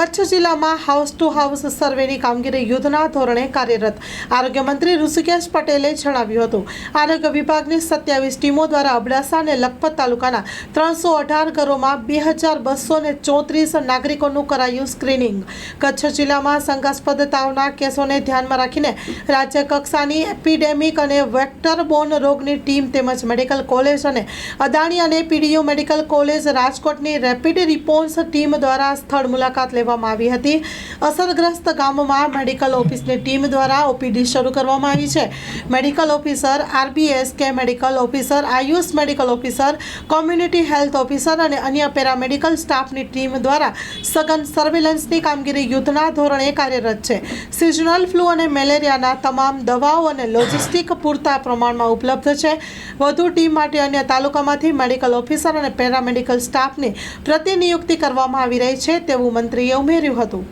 કચ્છ જિલ્લામાં house two house સર્વેની કામગીરી યુદ્ધના ધોરણે કાર્યરત. આરોગ્ય મંત્રી ઋષિકેશ પટેલે જણાવ્યું હતું, આરોગ્ય વિભાગની સત્યાવીસ ટીમો દ્વારા અબડાસા અને લખપત તાલુકાના ત્રણસો અઢાર ઘરોમાં બે હજાર બસો ને ચોત્રીસ નાગરિકોનું કરાયું સ્ક્રીનિંગ કચ્છ જિલ્લામાં શંકાસ્પદ તાવના કેસોને ધ્યાનમાં રાખીને રાજ્ય કક્ષાની એપિડેમિક અને વેક્ટર બોન રોગની ટીમ તેમજ મેડિકલ કોલેજ અને અદાણી અને પીડીયુ મેડિકલ કોલેજ રાજકોટની રેપિડ રિસ્પોન્સ ટીમ દ્વારા સ્થળ મુલાકાત લેવામાં આવી હતી. અસરગ્રસ્ત ગામમાં મેડિકલ ઓફિસની ટીમ દ્વારા ઓપીડી શરૂ કરવામાં આવી છે. Medical officer RBS K medical officer AYUSH medical officer, community health officer અને અન્ય પેરામેડિકલ સ્ટાફની ટીમ દ્વારા સઘન સર્વેલન્સની કામગીરી યુદ્ધના ધોરણે કાર્યરત છે. સિઝનલ ફ્લૂ અને મેલેરિયાના તમામ દવાઓ અને લોજિસ્ટિક પૂરતા પ્રમાણમાં ઉપલબ્ધ છે. વધુ ટીમ માટે અન્ય તાલુકામાંથી મેડિકલ ઓફિસર અને પેરામેડિકલ સ્ટાફની પ્રતિનિયુક્તિ કરવામાં આવી રહી છે તેવું મંત્રીએ ઉમેર્યું હતું.